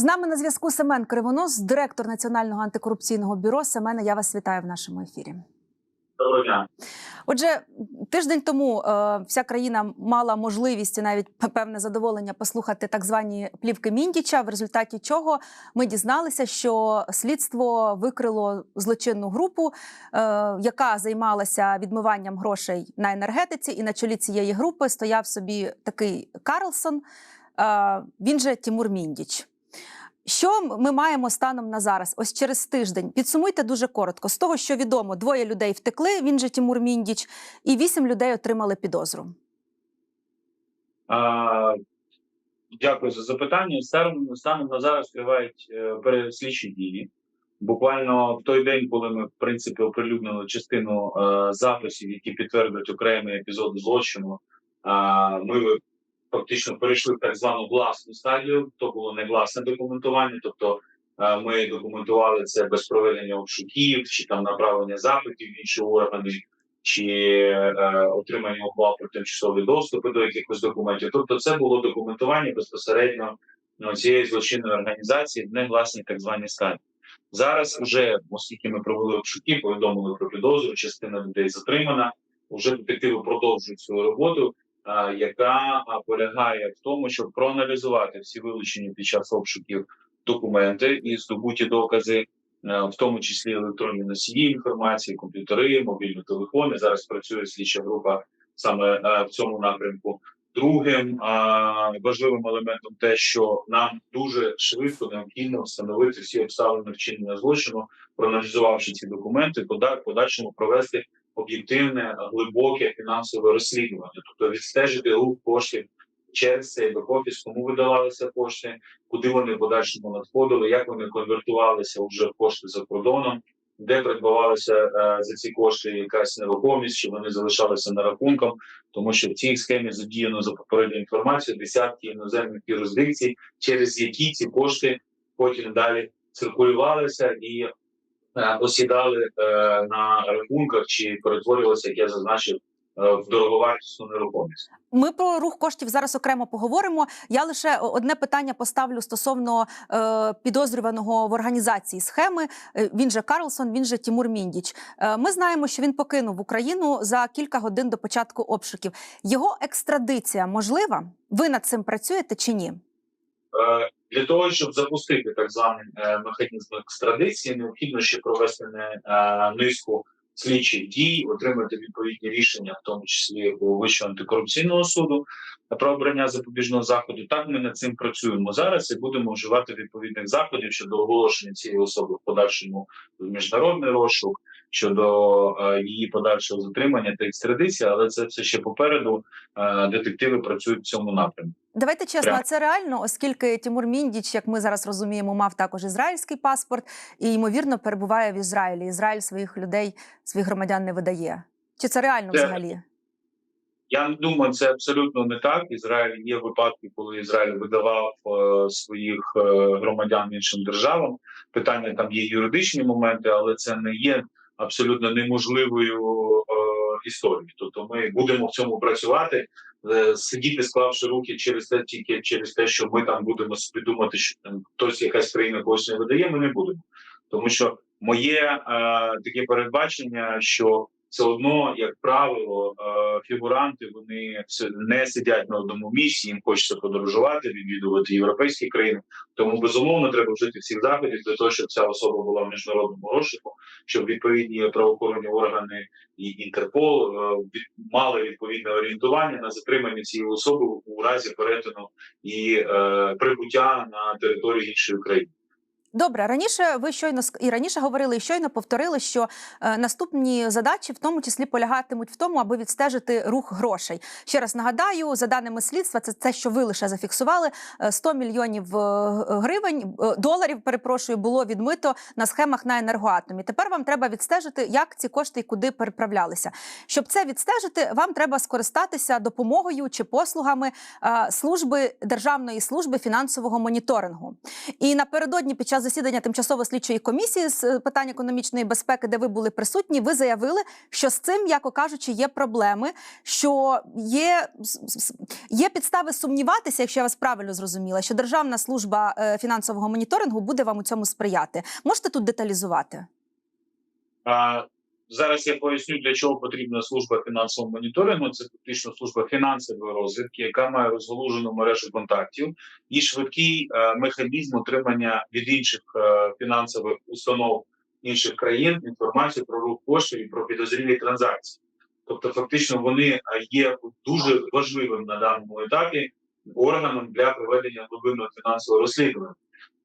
З нами на зв'язку Семен Кривонос, директор Національного антикорупційного бюро. Семене, я вас вітаю в нашому ефірі. Доброго дня. Отже, тиждень тому е, вся країна мала можливість і навіть певне задоволення послухати так звані плівки Міндіча, в результаті чого ми дізналися, що слідство викрило злочинну групу, е, яка займалася відмиванням грошей на енергетиці, і на чолі цієї групи стояв собі такий Карлсон. Е, він же Тімур Міндіч. Що ми маємо станом на зараз? Ось через тиждень. Підсумуйте дуже коротко. З того, що відомо, двоє людей втекли. Він же Тімур Міндіч, і вісім людей отримали підозру. А, дякую за запитання. Станом, станом на зараз тривають е, переслідчі дії. Буквально в той день, коли ми в принципі оприлюднили частину е, записів, які підтверджують окремі епізоди злочину, а, ми фактично перейшли в так звану власну стадію. То було не власне документування, тобто е, ми документували це без проведення обшуків чи там направлення запитів в інші органи. Чи е, отримання ухвал про тимчасові доступи до якихось документів. Тобто, це було документування безпосередньо ну, цієї злочинної організації не власній так званій стадії. Зараз вже, оскільки ми провели обшуки, повідомили про підозру, частина людей затримана. Вже детективи продовжують свою роботу, яка полягає в тому, щоб проаналізувати всі вилучені під час обшуків документи і здобуті докази, е, в тому числі електронні носії інформації, комп'ютери, мобільні телефони. Зараз працює слідча група саме е, в цьому напрямку. Другим важливим елементом те, що нам дуже швидко необхідно встановити всі обставини вчинення злочину, проаналізувавши ці документи, пода- подальшому провести об'єктивне глибоке фінансове розслідування, тобто відстежити рух коштів через цей бек-офіс, кому видавалися кошти, куди вони в подальшому надходили, як вони конвертувалися вже в кошти за кордоном, де придбавалася е, за ці кошти якась нерухомість, чи вони залишалися на рахунках, тому що в цій схемі задіяно за попередньою інформацією десятки іноземних юрисдикцій, через які ці кошти потім далі циркулювалися. І осідали е, на рахунках, чи перетворювалися, як я зазначив, е, в дороговартісну нерухомість. Ми про рух коштів зараз окремо поговоримо. Я лише одне питання поставлю стосовно е, підозрюваного в організації схеми. Е, Він же Карлсон, він же Тімур Міндіч. Е, ми знаємо, що він покинув Україну за кілька годин до початку обшуків. Його екстрадиція можлива? Ви над цим працюєте чи ні? Е, Для того щоб запустити так званий е, механізм екстрадиції, необхідно ще провести е, низку слідчих дій, отримати відповідні рішення, в тому числі у Вищого антикорупційного суду про обрання запобіжного заходу. Так ми над цим працюємо зараз і будемо вживати відповідних заходів щодо оголошення цієї особи в подальшому в міжнародний розшук. Щодо е, її подальшого затримання та екстрадиції, але це все ще попереду. Е, детективи працюють в цьому напрямку. Давайте чесно, Прям. а це реально, оскільки Тимур Міндіч, як ми зараз розуміємо, мав також ізраїльський паспорт і ймовірно перебуває в Ізраїлі. Ізраїль своїх людей, своїх громадян не видає. Чи це реально Це- взагалі? Я думаю, це абсолютно не так. Ізраїль є випадки, коли Ізраїль видавав е, своїх е, громадян іншим державам. Питання там є юридичні моменти, але це не є абсолютно неможливою е, історією. Тобто, ми будемо в цьому працювати, е, сидіти, склавши руки через те, тільки через те, що ми там будемо собі думати, що там хтось якась країна когось не видає. Ми не будемо, тому що моє е, таке передбачення, що все одно, як правило, е, фігуранти вони не сидять на одному місці. Їм хочеться подорожувати, відвідувати європейські країни. Тому безумовно треба вжити всіх заходів для того, щоб ця особа була в міжнародному розшуку, щоб відповідні правоохоронні органи і Інтерпол е, мали відповідне орієнтування на затримання цієї особи у разі перетину і е, прибуття на територію іншої країни. Добре, раніше ви щойно і раніше говорили, і щойно повторили, що е, наступні задачі в тому числі полягатимуть в тому, аби відстежити рух грошей. Ще раз нагадаю, за даними слідства, це те, що ви лише зафіксували. е, 100 мільйонів е, гривень е, доларів. Перепрошую, було відмито на схемах на енергоатомі. Тепер вам треба відстежити, як ці кошти і куди переправлялися. Щоб це відстежити, вам треба скористатися допомогою чи послугами е, служби державної служби фінансового моніторингу. І напередодні під час час засідання тимчасової слідчої комісії з е, питань економічної безпеки, де ви були присутні, ви заявили, що з цим, яко кажучи, є проблеми, що є, є підстави сумніватися, якщо я вас правильно зрозуміла, що Державна служба е, фінансового моніторингу буде вам у цьому сприяти. Можете тут деталізувати? Зараз я поясню, для чого потрібна служба фінансового моніторингу. Це фактично служба фінансової розвідки, яка має розгалужену мережу контактів і швидкий е, механізм отримання від інших е, фінансових установ інших країн інформацію про рух коштів і про підозрілі транзакції. Тобто, фактично, вони е, є дуже важливим на даному етапі органом для проведення глибинного фінансового розслідування.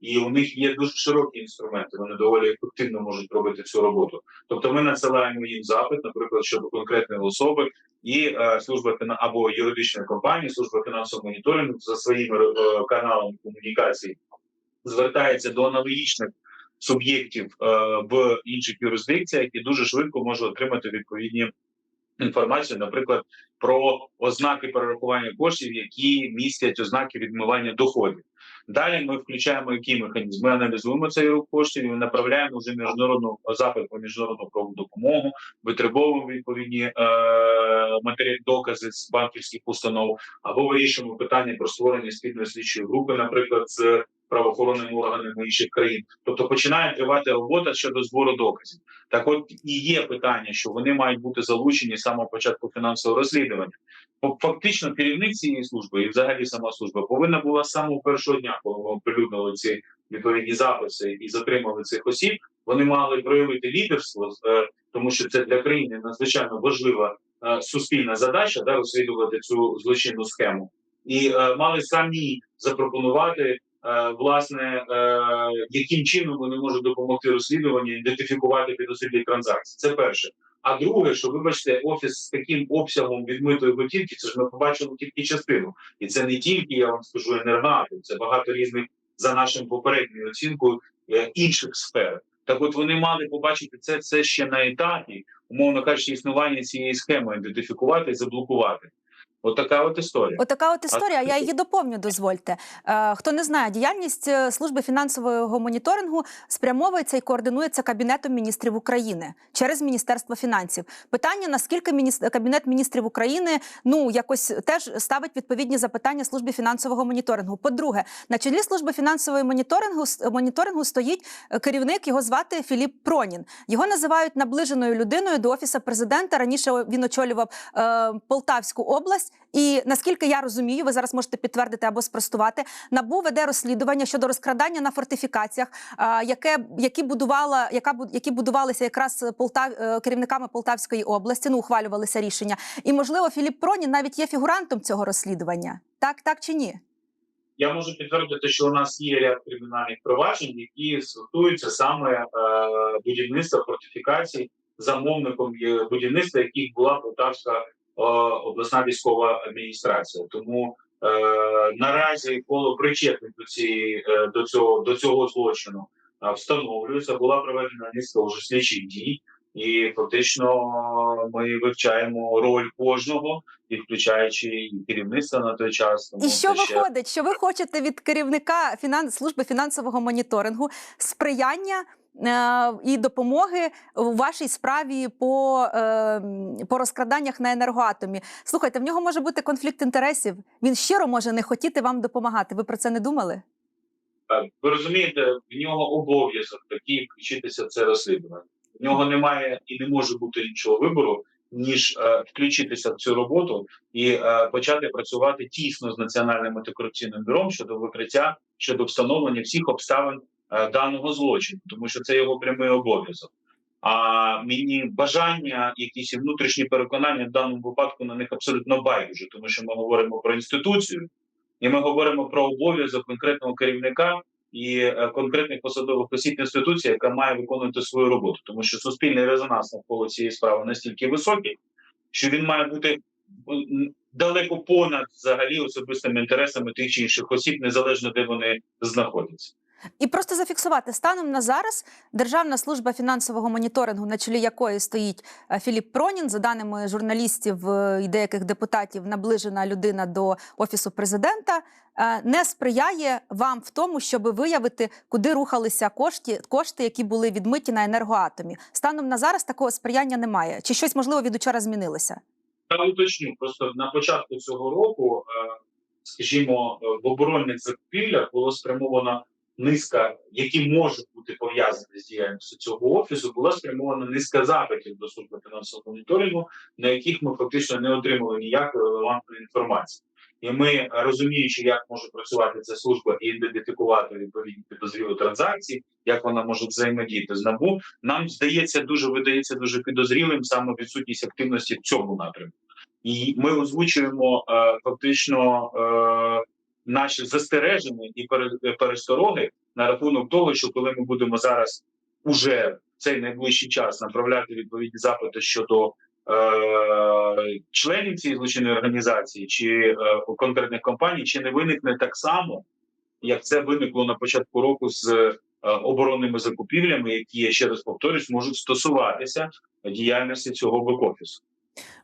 І у них є дуже широкі інструменти. Вони доволі ефективно можуть робити цю роботу. Тобто, ми надсилаємо їм запит, наприклад, щодо конкретної особи, і е, служба або юридичної компанії, служба фінансового моніторингу за своїми е, каналами комунікації звертається до аналогічних суб'єктів е, в інших юрисдикціях і дуже швидко може отримати відповідні інформацію, наприклад, про ознаки перерахування коштів, які містять ознаки відмивання доходів. Далі ми включаємо які механізм. Ми аналізуємо цей рух коштів і направляємо вже міжнародну запит по міжнародну правову допомогу, витребовуємо відповідні е, матері докази з банківських установ, або вирішуємо питання про створення спільної слідчої групи, наприклад, з правоохоронними органами інших країн. Тобто починає тривати робота щодо збору доказів. Так, от і є питання, що вони мають бути залучені з самого початку фінансового розслідування. Фактично, керівник цієї служби і взагалі сама служба повинна була з самого першого дня, коли ми оприлюднили ці відповідні записи і затримали цих осіб. Вони мали проявити лідерство, е, тому що це для країни надзвичайно важлива е, суспільна задача да, розслідувати цю злочинну схему, і е, мали самі запропонувати. Е, Власне, е, яким чином вони можуть допомогти розслідуванню, ідентифікувати підозрілі транзакції. Це перше. А друге, що вибачте, офіс з таким обсягом відмитої готівки, це ж ми побачили тільки частину, і це не тільки я вам скажу енергоатом, це багато різних за нашим попередньою оцінкою е, інших сфер. Так, от вони мали побачити це, це ще на етапі, умовно кажучи, існування цієї схеми ідентифікувати і заблокувати. От от історія. Отака от історія. А- Я її доповню. Дозвольте. Е, хто не знає, діяльність е, служби фінансового моніторингу спрямовується і координується кабінетом міністрів України через міністерство фінансів. Питання наскільки мініс- кабінет міністрів України ну якось теж ставить відповідні запитання службі фінансового моніторингу. По-друге, на чолі служби фінансової моніторингу моніторингу стоїть е, керівник. Його звати Філіп Пронін. Його називають наближеною людиною до офіса президента. Раніше він очолював е, Полтавську область. І наскільки я розумію, ви зараз можете підтвердити або спростувати. Набу веде розслідування щодо розкрадання на фортифікаціях, яке які будувала, яка які будувалися якраз Полтав е, керівниками Полтавської області. Ну ухвалювалися рішення. І можливо, Філіп Пронін навіть є фігурантом цього розслідування. Так, так чи ні? Я можу підтвердити, що у нас є ряд кримінальних проваджень, які стосуються саме е, будівництва фортифікацій, замовником будівництва, яких була Полтавська е, обласна військова адміністрація. Тому е, наразі коло причетних до цієї е, до цього до цього злочину е, встановлюється. Була проведена низка вже слідчих дій. І фактично ми вивчаємо роль кожного, і включаючи і керівництво на той час. Тому І що ще- виходить, що ви хочете від керівника фінанс служби фінансового моніторингу сприяння е, і допомоги у вашій справі по, е, по розкраданнях на енергоатомі? Слухайте, в нього може бути конфлікт інтересів. Він щиро може не хотіти вам допомагати. Ви про це не думали? Ви розумієте, в нього обов'язок такий включитися в це розслідування. В нього немає і не може бути іншого вибору, ніж е, включитися в цю роботу і е, почати працювати тісно з національним антикорупційним бюро щодо викриття, щодо встановлення всіх обставин е, даного злочину, тому що це його прямий обов'язок. А мені бажання, якісь внутрішні переконання в даному випадку на них абсолютно байдуже, тому що ми говоримо про інституцію, і ми говоримо про обов'язок конкретного керівника і е, конкретних посадових осіб інституції, яка має виконувати свою роботу, тому що суспільний резонанс навколо цієї справи настільки високий, що він має бути далеко понад взагалі особистими інтересами тих чи інших осіб, незалежно де вони знаходяться. І просто зафіксувати станом на зараз Державна служба фінансового моніторингу, на чолі якої стоїть е, Філіп Пронін, за даними журналістів е, і деяких депутатів, наближена людина до офісу президента, е, не сприяє вам в тому, щоб виявити, куди рухалися кошти, кошти, які були відмиті на енергоатомі. Станом на зараз такого сприяння немає. Чи щось можливо від учора змінилося? Я уточню, просто на початку цього року, скажімо, в оборонних закупівлях було спрямовано низка, які можуть бути пов'язані з діяльністю цього офісу, була спрямована низка запитів до служби фінансового моніторингу, на яких ми фактично не отримали ніякої релевантної інформації. І ми, розуміючи, як може працювати ця служба і ідентифікувати відповідні підозрілі транзакції, як вона може взаємодіяти з набу, нам здається дуже видається дуже підозрілим саме відсутність активності в цьому напрямку. І ми озвучуємо е, фактично е, наші застереження і пере- перестороги на рахунок того, що коли ми будемо зараз уже в цей найближчий час направляти відповідні запити щодо е, членів цієї злочинної організації чи е, конкретних компаній, чи не виникне так само, як це виникло на початку року з е, оборонними закупівлями, які я ще раз повторюсь, можуть стосуватися діяльності цього бек-офісу.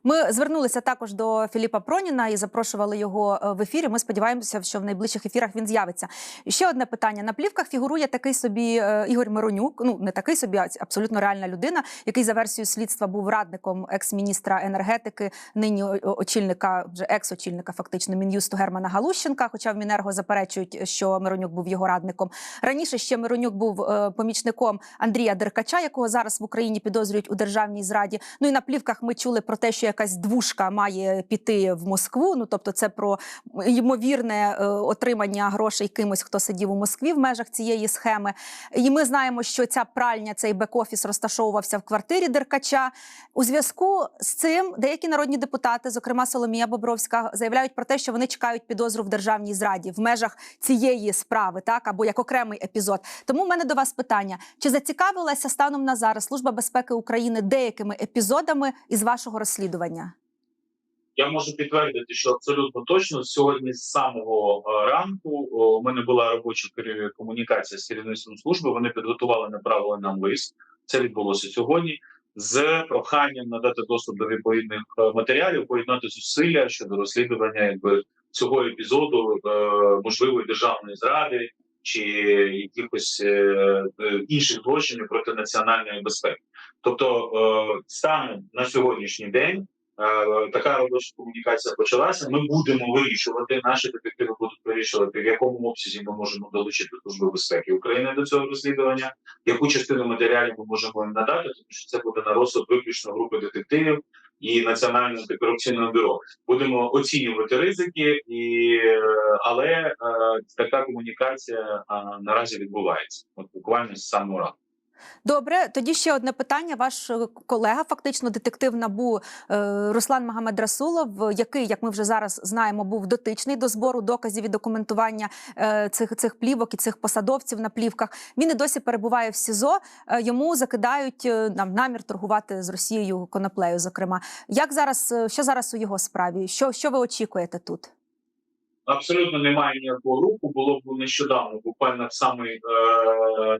Ми звернулися також до Філіпа Проніна і запрошували його е, в ефірі. Ми сподіваємося, що в найближчих ефірах він з'явиться. Ще одне питання: на плівках фігурує такий собі е, Ігор Миронюк. Ну не такий собі, а абсолютно реальна людина, який за версією слідства був радником екс-міністра енергетики, нині очільника, вже екс-очільника, фактично мін'юсту Германа Галущенка. Хоча в Мінерго заперечують, що Миронюк був його радником. Раніше ще Миронюк був е, помічником Андрія Деркача, якого зараз в Україні підозрюють у державній зраді. Ну і на плівках ми чули про те, що якась двушка має піти в Москву. Ну тобто, це про ймовірне е, отримання грошей кимось, хто сидів у Москві в межах цієї схеми. І ми знаємо, що ця пральня, цей бек-офіс розташовувався в квартирі Деркача. У зв'язку з цим деякі народні депутати, зокрема Соломія Бобровська, заявляють про те, що вони чекають підозру в державній зраді в межах цієї справи, так або як окремий епізод. Тому в мене до вас питання: чи зацікавилася станом на зараз Служба безпеки України деякими епізодами із вашого розслідування? Я можу підтвердити, що абсолютно точно сьогодні з самого е, ранку у мене була робоча комунікація з керівництвом служби. Вони підготували направили нам лист. Це відбулося сьогодні. З проханням надати доступ до відповідних е, матеріалів, поєднати зусилля щодо розслідування якби цього епізоду е, можливої державної зради чи якихось е, е, інших злочинів проти національної безпеки. Тобто, е, станом на сьогоднішній день Е, така робоча комунікація почалася. Ми будемо вирішувати. Наші детективи будуть вирішувати, в якому обсязі ми можемо долучити службу безпеки України до цього розслідування, яку частину матеріалів ми можемо їм надати, тому що це буде на розсуд виключно групи детективів і національне антикорупційне бюро. Будемо оцінювати ризики, і але е, така комунікація е, наразі відбувається. От буквально з самого ранку. Добре, тоді ще одне питання. Ваш е, колега, фактично детектив набу е, Руслан Магомед Расулов, який, як ми вже зараз знаємо, був дотичний до збору доказів і документування е, цих цих плівок і цих посадовців на плівках. Він і досі перебуває в СІЗО. Е, Йому закидають е, нам намір торгувати з Росією коноплею. Зокрема, як зараз е, що зараз у його справі? Що, що ви очікуєте тут? Абсолютно немає ніякого руху. Було б нещодавно, буквально в самий е, е, е,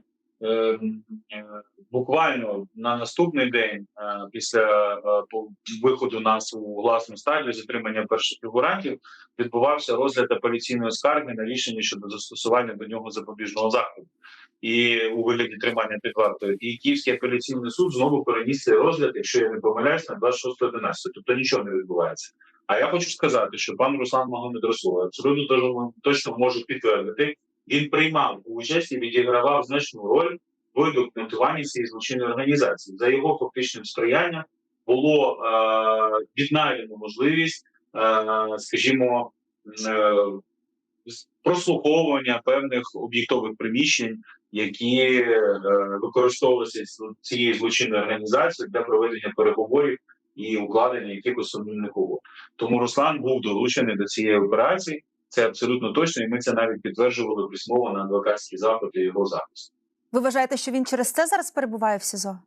буквально на наступний день е, після е, виходу нас у власну стадію затримання перших фігурантів відбувався розгляд апеляційної скарги на рішення щодо застосування до нього запобіжного заходу. І у вигляді тримання під вартою, і Київський апеляційний суд знову переніс цей розгляд, якщо я не помиляюсь, на 26.11. Тобто нічого не відбувається. А я хочу сказати, що пан Руслан Магомед Расулов абсолютно точно може підтвердити. Він приймав участь і відігравав значну роль в документуванні цієї злочинної організації. За його фактичним сприянням було е, віднайдено можливість, е, скажімо, е, прослуховування певних об'єктових приміщень, які е, використовувалися цією злочинною організацією для проведення переговорів і укладення якихось сумнівних угод. Тому Руслан був долучений до цієї операції. Це абсолютно точно, і ми це навіть підтверджували письмово на адвокатський запит і його захист. Ви вважаєте, що він через це зараз перебуває в СІЗО?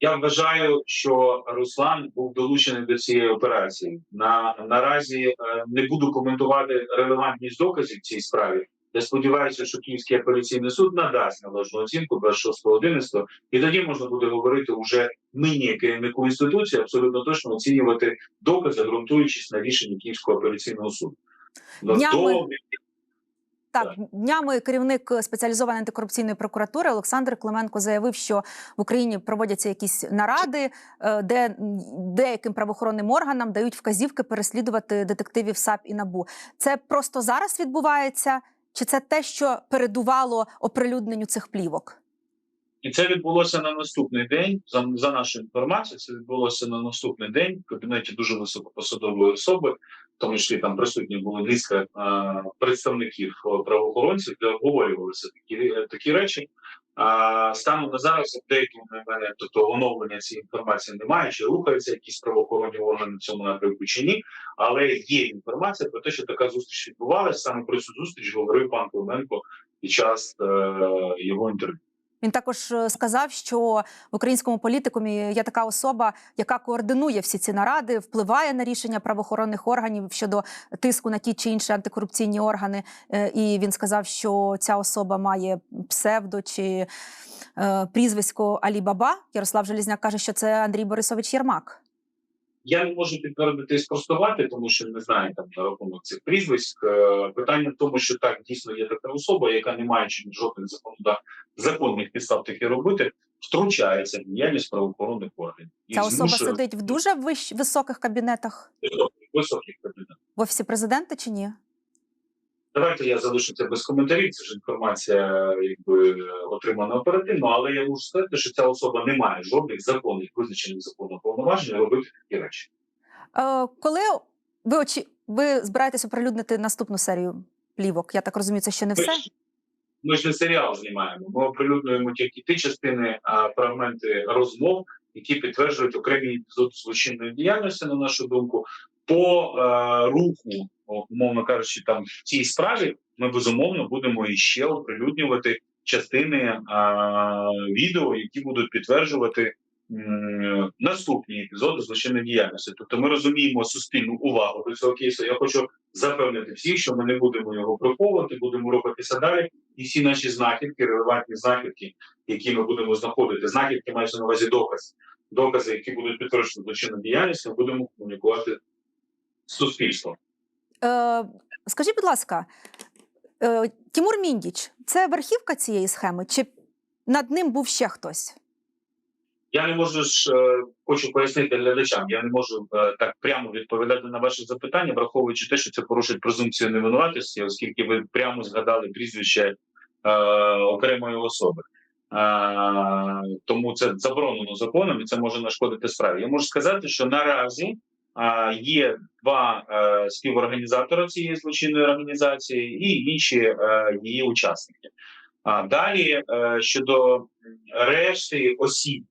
Я вважаю, що Руслан був долучений до цієї операції. На наразі е, не буду коментувати релевантність доказів в цій справі, Я сподіваюся, що Київський апеляційний суд надасть належну оцінку 26.11, і тоді можна буде говорити уже мені, керівнику інституції, абсолютно точно оцінювати докази, ґрунтуючись на рішенні Київського апеляційного суду. Днями- Так, днями керівник спеціалізованої антикорупційної прокуратури Олександр Клименко заявив, що в Україні проводяться якісь наради, е, де деяким правоохоронним органам дають вказівки переслідувати детективів САП і НАБУ. Це просто зараз відбувається, чи це те, що передувало оприлюдненню цих плівок? І це відбулося на наступний день. За, за нашою інформацією, це відбулося на наступний день в кабінеті дуже високопосадової особи, тому числі там присутні були низка е, представників е, правоохоронців, де обговорювалися такі, е, такі речі. А станом на зараз деякі на мене тобто оновлення цієї інформації немає, чи рухаються якісь правоохоронні органи в цьому напрямку чи ні. Але є інформація про те, що така зустріч відбувалася. Саме про цю зустріч говорив пан Клименко під час е, його інтерв'ю. Він також е, сказав, що в українському політикумі є така особа, яка координує всі ці наради, впливає на рішення правоохоронних органів щодо тиску на ті чи інші антикорупційні органи. Е, І він сказав, що ця особа має псевдо чи е, прізвисько Алі Баба. Ярослав Желізняк каже, що це Андрій Борисович Єрмак. Я не можу підтвердити і спростувати, тому що не знаю там на рахунок цих прізвиськ. Е, Питання в тому, що так дійсно є така особа, яка не маючи жодних законодав законних підстав таке робити, втручається в діяльність правоохоронних органів. І Ця особа змушує сидить в дуже вищ, високих кабінетах високих кабінетах в офісі президента чи ні? Давайте я залишу це без коментарів. Це ж інформація, якби отримана оперативно, але я можу сказати, що ця особа не має жодних законних визначених законом повноважень робити такі речі. Е, коли ви очі... ви збираєтесь оприлюднити наступну серію плівок? Я так розумію, це ще не все. Ми ж не серіал знімаємо. Ми оприлюднюємо тільки ті частини, а фрагменти розмов, які підтверджують окремі епізоди злочинної діяльності, на нашу думку, по е, руху, умовно кажучи, там в цій справі ми безумовно будемо іще оприлюднювати частини е, відео, які будуть підтверджувати. м, Наступні епізоди злочинної діяльності, тобто ми розуміємо суспільну увагу до цього кейсу. Я хочу запевнити всіх, що ми не будемо його приховувати, будемо рухатися далі. І всі наші знахідки, релевантні знахідки, які ми будемо знаходити, знахідки мається на увазі доказ, докази, які будуть підтверджені злочинну діяльність, ми будемо комунікувати з суспільством. Е, скажіть, будь ласка, е, Тімур Міндіч це верхівка цієї схеми, чи над ним був ще хтось? Я не можу ж е, хочу пояснити глядачам. Я не можу так прямо відповідати на ваше запитання, враховуючи те, що це порушить презумпцію невинуватості, оскільки ви прямо згадали прізвище е, окремої особи. Е, тому це заборонено законом, і це може нашкодити справі. Я можу сказати, що наразі є два е, співорганізатора цієї злочинної організації і інші е, її учасники. А далі е, щодо решти осіб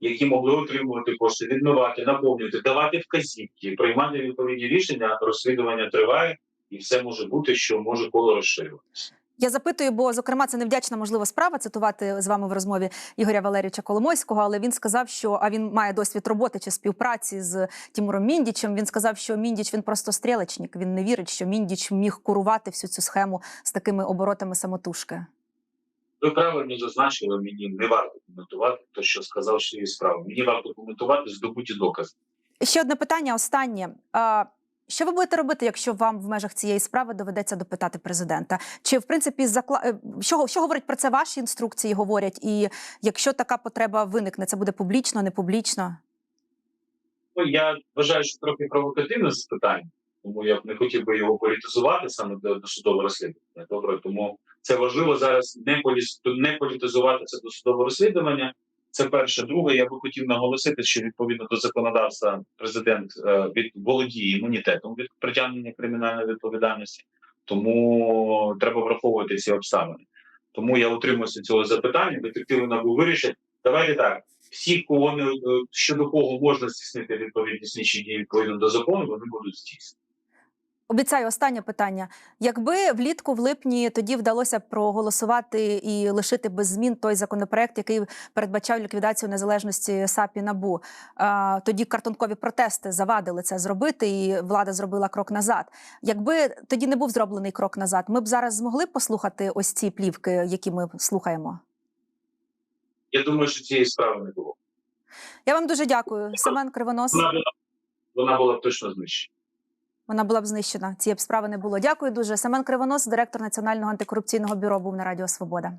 які могли отримувати кошти, відмивати, наповнювати, давати вказівки, приймати відповідні рішення. Розслідування триває, і все може бути, що може коло розширюватися. Я запитую, бо зокрема це невдячна можлива справа цитувати з вами в розмові Ігоря Валерійовича Коломойського, але він сказав, що а він має досвід роботи чи співпраці з Тімуром Міндічем. Він сказав, що Міндіч він просто стрілечник. Він не вірить, що Міндіч міг курувати всю цю схему з такими оборотами самотужки. Ви правильно зазначили, мені не варто коментувати те, що сказав цієї справи. Мені варто коментувати здобуті докази. Ще одне питання, останнє. Що ви будете робити, якщо вам в межах цієї справи доведеться допитати президента? Чи в принципі закла... е, що, що говорять про це ваші інструкції? Говорять, і якщо така потреба виникне, це буде публічно, не публічно? Ну, я вважаю, що трохи провокативне запитання, тому я б не хотів би його політизувати саме до, до судового розслідування. Добре, тому це важливо зараз не політизувати це до судового розслідування. Це перше. Друге, я би хотів наголосити, що відповідно до законодавства президент е, від володіє імунітетом від притягнення кримінальної відповідальності, тому треба враховувати ці обставини. Тому я утримуюся цього запитання. Детективи НАБУ вирішать. Давайте так. Всі, кого не е, щодо кого можна здійснити відповідні слідчі дії відповідно до закону, вони будуть здійснені. Обіцяю останнє питання. Якби влітку в липні тоді вдалося проголосувати і лишити без змін той законопроект, який передбачав ліквідацію незалежності САП і НАБУ, тоді картонкові протести завадили це зробити, і влада зробила крок назад. Якби тоді не був зроблений крок назад, ми б зараз змогли послухати ось ці плівки, які ми слухаємо. Я думаю, що цієї справи не було. Я вам дуже дякую. Семен Кривонос. Вона була, вона була точно знищена. Вона була б знищена. Цієї б справи не було. Дякую дуже. Семен Кривонос, директор Національного антикорупційного бюро, був на Радіо Свобода.